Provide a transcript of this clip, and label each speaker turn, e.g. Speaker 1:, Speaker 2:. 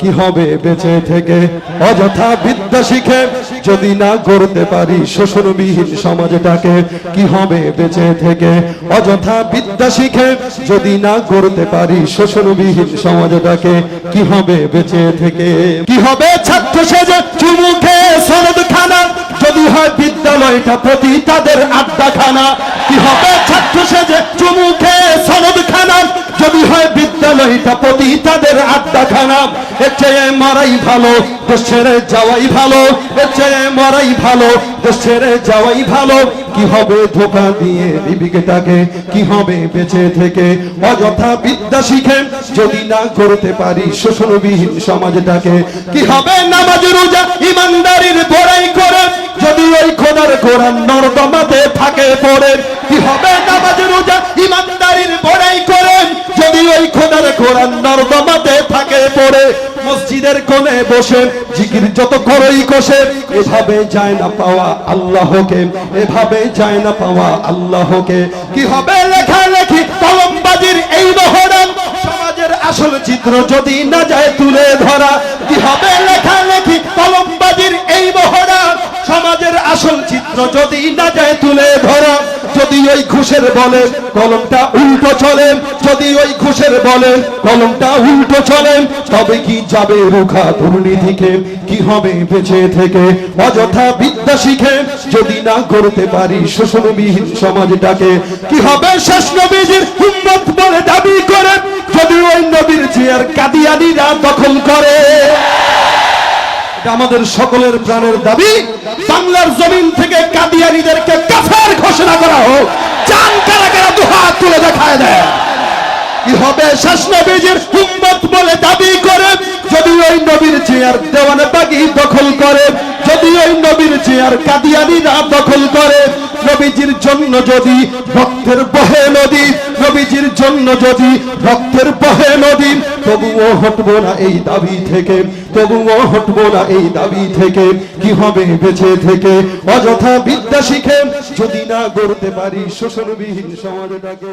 Speaker 1: কি হবে বেঁচে থেকে? অযথা বিদ্যা শিখে যদি না গড়তে পারি সমাজটাকে, কি হবে বেঁচে থেকে? অযথা বিদ্যা শিখে যদি না গড়তে পারি সমাজটাকে, কি হবে বেঁচে থেকে? কি হবে ছাত্র সেজে চুমুখে সনদ খানা যদি হয় বিদ্যালয়টা প্রতি তাদের আড্ডা খানা কি হবে ছাত্র সেজে চুমুখে সনদ খানা যদি হয় বিদ্যালয়টা প্রতি তাদের খানা এর চেয়ে মারাই ভালো ছেড়ে যাওয়াই ভালো এর চেয়ে মারাই ভালো ছেড়ে যাওয়াই ভালো। কি হবে ধোকা দিয়ে কি হবে বেঁচে থেকে? অযথা বিদ্যা শিখে যদি না করতে পারি শোষণবিহীন সমাজটাকে, কি হবে নামাজ রোজা ইমানদারির বড়াই করে? যদি ওই খোদার কোরআন নর্দমাতে থাকে পড়ে, কি হবে নামাজ রোজা ইমানদারির বড়াই করে? যদি ওই খোদার কোরআন নর্দমাতে পড়ে মসজিদের কোণে বসে জিকির যত করই কষে, এভাবে যায় না পাওয়া আল্লাহকে, এভাবে যায় না পাওয়া আল্লাহকে। কি হবে লেখালেখি, কলমবাজির এই মহরম? সমাজের আসল চিত্র যদি না যায় তুলে ধরা, কি হবে লেখা লেখি কলমবাজির এই মহরম? সমাজের আসল চিত্র যদি না যায় তুলে ধরা যদি ওই ঘুষের বলে কলমটা উল্টো চলে, যদি ওই ঘুষের বলে কলমটা উল্টো চলে, তবে কি যাবে রুখা দুর্নীতিকে কি হবে বেঁচে থেকে? অযথা বিদ্যা শিখে যদি না করতে পারি শোষণবিহীন সমাজটাকে, কি হবে শেষ নবীজির উম্মত বলে দাবি করে? যদি ওই নবীর চেয়ার কাদিয়ানিরা দখল করে। আমাদের সকলের প্রাণের দাবি। বাংলার জমিন থেকে কাদিয়ানিদেরকে কাফের ঘোষণা করা হোক। চান কারা কারা দুহাত তুলে দেখায় দেয় কি হবে? শেষ নবীজির হুম্মত বলে দাবি করে যদি ওই নবীর চেয়ার দেওয়ানে বাগি দখল করে নবীর চেয়ার কাদিয়ানিরা দখল করে। নবীজির জন্য যদি রক্তের বহে নদী, নবীজির জন্য যদি রক্তের বহে নদী, তবুও হটবো না এই দাবি থেকে, তবুও হটবো না এই দাবি থেকে। কি হবে বেঁচে থেকে? অযথা বিদ্যা শিখে যদি না গড়তে পারি শোষণবিহীন সমাজটাকে।